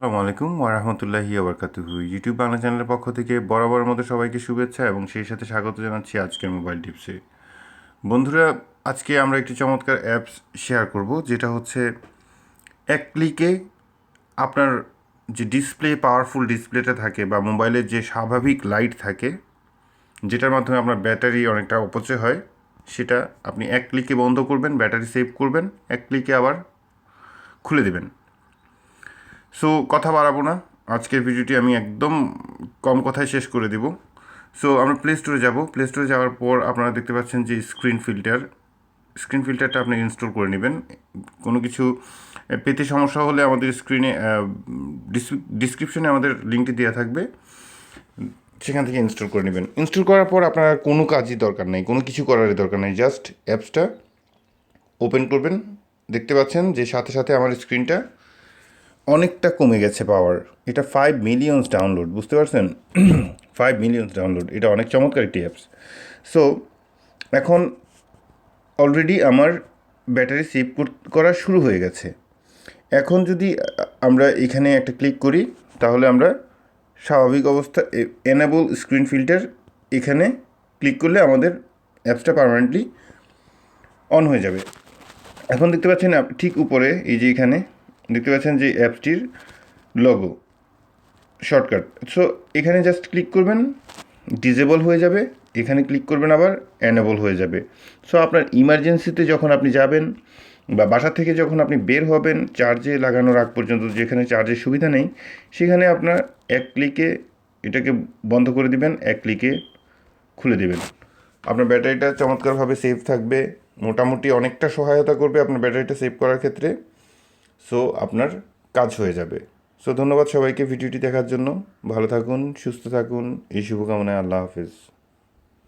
আসসালামু আলাইকুম ওরহামতুল্লাহি আবরকাতুহু ইউটিউব বাংলা চ্যানেলের পক্ষ থেকে বরাবর মতো সবাইকে শুভেচ্ছা এবং সেই সাথে স্বাগত জানাচ্ছি আজকের মোবাইল টিপসে। বন্ধুরা, আজকে আমরা একটি চমৎকার অ্যাপস শেয়ার করব, যেটা হচ্ছে এক ক্লিকে আপনার যে ডিসপ্লে, পাওয়ারফুল ডিসপ্লেটা থাকে বা মোবাইলের যে স্বাভাবিক লাইট থাকে, যেটার মাধ্যমে আপনার ব্যাটারি অনেকটা অপচয় হয়, সেটা আপনি এক ক্লিকে বন্ধ করবেন, ব্যাটারি সেভ করবেন, এক ক্লিকে আবার খুলে দেবেন। সো কথা বাড়াবো না। আজকের ভিডিওটি আমি একদম কম কথায় শেষ করে দেব। সো আমরা প্লে স্টোরে যাব। প্লে স্টোরে যাওয়ার পর আপনারা দেখতে পাচ্ছেন যে স্ক্রিন ফিল্টার স্ক্রিন ফিল্টারটা আপনি ইনস্টল করে নেবেন। কোনো কিছু পেতে সমস্যা হলে আমাদের স্ক্রিনে ডিসক্রিপশনে আমাদের লিঙ্কটি দেওয়া থাকবে। সেখান থেকে ইনস্টল করে নেবেন। ইনস্টল করার পর আপনার কোনো কাজই দরকার নেই। কোনো কিছু করারই দরকার নেই। জাস্ট অ্যাপসটা ওপেন করবেন। দেখতে পাচ্ছেন যে সাথে সাথে আমার স্ক্রিনটা অনেকটা কমে গেছে পাওয়ার এটা ফাইভ মিলিয়নস ডাউনলোড বুঝতে পারছেন? ফাইভ মিলিয়নস ডাউনলোড এটা অনেক চমৎকার একটি অ্যাপস সো এখন অলরেডি আমার ব্যাটারি সেভ করা শুরু হয়ে গেছে। এখন যদি আমরা এখানে একটা ক্লিক করি, তাহলে আমরা স্বাভাবিক অবস্থা এনাবল স্ক্রিন ফিল্টার এখানে ক্লিক করলে আমাদের অ্যাপসটা পারমানেন্টলি অন হয়ে যাবে। এখন দেখতে পাচ্ছেন ঠিক উপরে, এই যে এখানে দেখতে পাচ্ছেন যে অ্যাপটির লগো শর্টকাট সো এখানে জাস্ট ক্লিক করবেন ডিজেবল হয়ে যাবে, এখানে ক্লিক করবেন আবার অ্যানেবল হয়ে যাবে। সো আপনার ইমার্জেন্সিতে যখন আপনি যাবেন বা বাসা থেকে যখন আপনি বের হবেন চার্জে লাগানোর আগ পর্যন্ত যেখানে চার্জের সুবিধা নেই, সেখানে আপনার এক ক্লিকে এটাকে বন্ধ করে দিবেন, এক ক্লিকে খুলে দিবেন। আপনার ব্যাটারিটা চমৎকারভাবে সেভ থাকবে, মোটামুটি অনেকটা সহায়তা করবে আপনার ব্যাটারিটা সেভ করার ক্ষেত্রে। সো আপনার কাজ হয়ে যাবে। সো ধন্যবাদ সবাইকে ভিডিওটি দেখার জন্য। ভালো থাকুন, সুস্থ থাকুন। এই শুভকামনায় আল্লাহ হাফিজ।